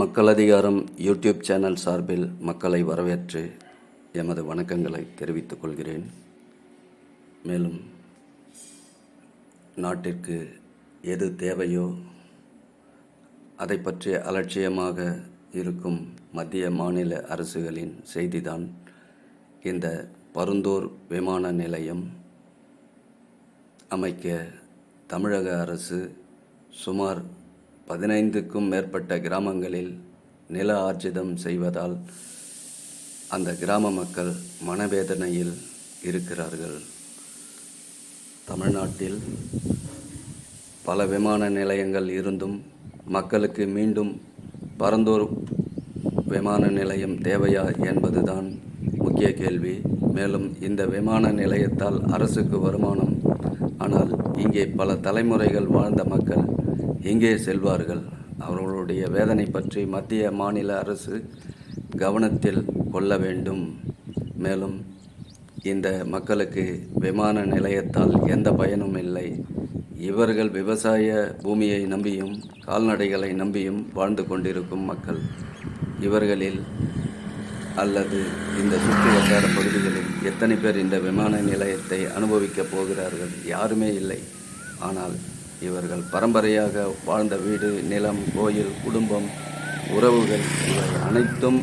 மக்கள் அதிகாரம் YouTube channel சார்பில் மக்களை வரவேற்று எமது வணக்கங்களை தெரிவித்துக் கொள்கிறேன். மேலும் நாட்டிற்கு எது தேவையோ அதை பற்றி அலட்சியமாக இருக்கும் மத்திய மாநில அரசுகளின் செய்திதான் இந்த பருந்தூர் விமான நிலையம். அமைக்க தமிழக அரசு சுமார் பதினைந்துக்கும் மேற்பட்ட கிராமங்களில் நில ஆர்ஜிதம் செய்வதால் அந்த கிராம மக்கள் மனவேதனையில் இருக்கிறார்கள். தமிழ்நாட்டில் பல விமான நிலையங்கள் இருந்தும் மக்களுக்கு மீண்டும் பரந்தூர் விமான நிலையம் தேவையா என்பதுதான் முக்கிய கேள்வி. மேலும் இந்த விமான நிலையத்தால் அரசுக்கு வருமானம். ஆனால் இங்கே பல தலைமுறைகள் வாழ்ந்த மக்கள் எங்கே செல்வார்கள்? அவர்களுடைய வேதனை பற்றி மத்திய மாநில அரசு கவனத்தில் கொள்ள வேண்டும். மேலும் இந்த மக்களுக்கு விமான நிலையத்தால் எந்த பயனும் இல்லை. இவர்கள் விவசாய பூமியை நம்பியும் கால்நடைகளை நம்பியும் வாழ்ந்து கொண்டிருக்கும் மக்கள். இவர்களில் அல்லது இந்த சுற்று வட்டார பகுதிகளில் எத்தனை பேர் இந்த விமான நிலையத்தை அனுபவிக்கப் போகிறார்கள்? யாருமே இல்லை. ஆனால் இவர்கள் பரம்பரையாக வாழ்ந்த வீடு நிலம் கோயில் குடும்பம் உறவுகள் இவை அனைத்தும்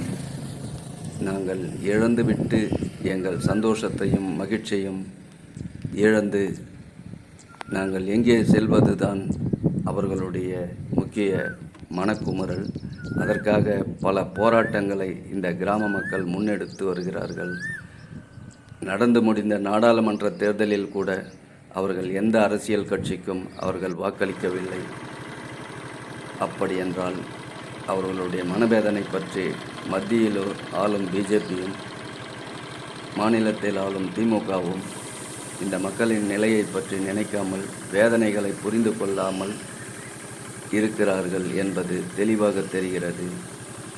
நாங்கள் இழந்துவிட்டு எங்கள் சந்தோஷத்தையும் மகிழ்ச்சியும் இழந்து நாங்கள் எங்கே செல்வதுதான் அவர்களுடைய முக்கிய மனக்குமுறல். அதற்காக பல போராட்டங்களை இந்த கிராம மக்கள் முன்னெடுத்து வருகிறார்கள். நடந்து முடிந்த நாடாளுமன்ற தேர்தலில் கூட அவர்கள் எந்த அரசியல் கட்சிக்கும் அவர்கள் வாக்களிக்கவில்லை. அப்படி என்றால் அவர்களுடைய மனவேதனை பற்றி மத்தியில் ஆளும் பிஜேபியும் மாநிலத்தில் ஆளும் திமுகவும் இந்த மக்களின் நிலையை பற்றி நினைக்காமல் வேதனைகளை புரிந்து கொள்ளாமல் இருக்கிறார்கள் என்பது தெளிவாக தெரிகிறது.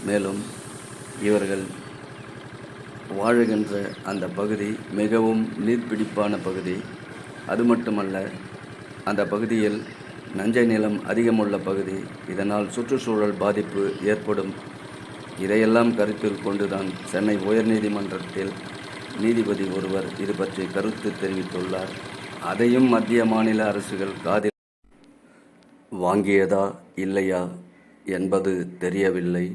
மேலும் இவர்கள் வாழுகின்ற அந்த பகுதி மிகவும் நீர்பிடிப்பான பகுதி. அது மட்டுமல்ல அந்த பகுதியில் நஞ்சை நிலம் அதிகமுள்ள பகுதி இதனால் சுற்றுச்சூழல் பாதிப்பு ஏற்படும். இதையெல்லாம் கருத்தில் கொண்டுதான் சென்னை உயர்நீதிமன்றத்தில் நீதிபதி ஒருவர் இது பற்றி கருத்து தெரிவித்துள்ளார். அதையும் மத்திய மாநில அரசுகள் காதில் வாங்கியதா இல்லையா என்பது தெரியவில்லை.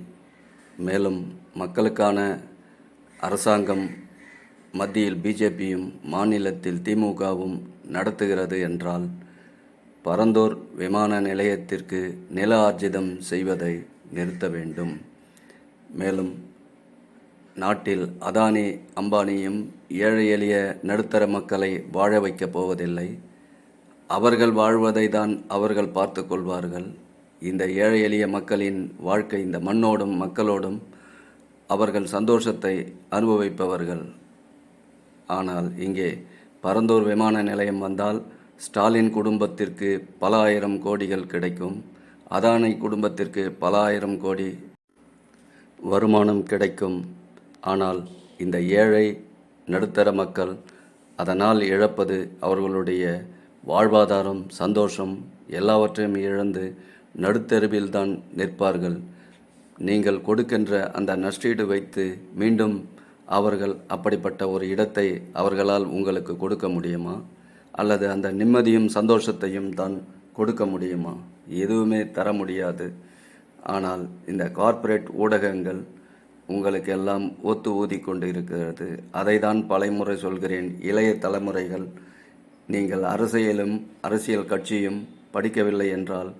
மேலும் மக்களுக்கான அரசாங்கம் மத்தியில் பிஜேபியும் மாநிலத்தில் திமுகவும் நடத்துகிறது என்றால் பரந்தூர் விமான நிலையத்திற்கு நில ஆர்ஜிதம் செய்வதை நிறுத்த வேண்டும். மேலும் நாட்டில் அதானி அம்பானியும் ஏழை எளிய நடுத்தர மக்களை வாழ வைக்கப் போவதில்லை. அவர்கள் வாழ்வதை தான் அவர்கள் பார்த்து கொள்வார்கள். இந்த ஏழை எளிய மக்களின் வாழ்க்கை இந்த மண்ணோடும் மக்களோடும் அவர்கள் சந்தோஷத்தை அனுபவிப்பவர்கள். ஆனால் இங்கே பரந்தூர் விமான நிலையம் வந்தால் ஸ்டாலின் குடும்பத்திற்கு பல ஆயிரம் கோடிகள் கிடைக்கும். அதானி குடும்பத்திற்கு பல ஆயிரம் கோடி வருமானம் கிடைக்கும். ஆனால் இந்த ஏழை நடுத்தர மக்கள் அதனால் இழப்பது அவர்களுடைய வாழ்வாதாரம் சந்தோஷம் எல்லாவற்றையும் இழந்து நடுத்தெருவில்தான் நிற்பார்கள். நீங்கள் கொடுக்கின்ற அந்த நஷ்டீடு வைத்து மீண்டும் அவர்கள் அப்படிப்பட்ட ஒரு இடத்தை அவர்களால் உங்களுக்கு கொடுக்க முடியுமா? அல்லது அந்த நிம்மதியும் சந்தோஷத்தையும் தான் கொடுக்க முடியுமா? எதுவுமே தர முடியாது. ஆனால் இந்த கார்ப்பரேட் ஊடகங்கள் உங்களுக்கு எல்லாம் ஒத்து ஊதி கொண்டு இருக்கிறது அதை தான் பலமுறை சொல்கிறேன். இளைய தலைமுறைகள் நீங்கள் அரசியலும் அரசியல் கட்சியும் படிக்கவில்லை என்றால்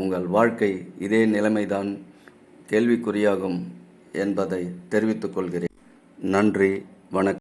உங்கள் வாழ்க்கை இதே நிலைமைதான் கேள்விக்குறியாகும் என்பதை தெரிவித்துக் கொள்கிறேன். நன்றி வணக்கம்.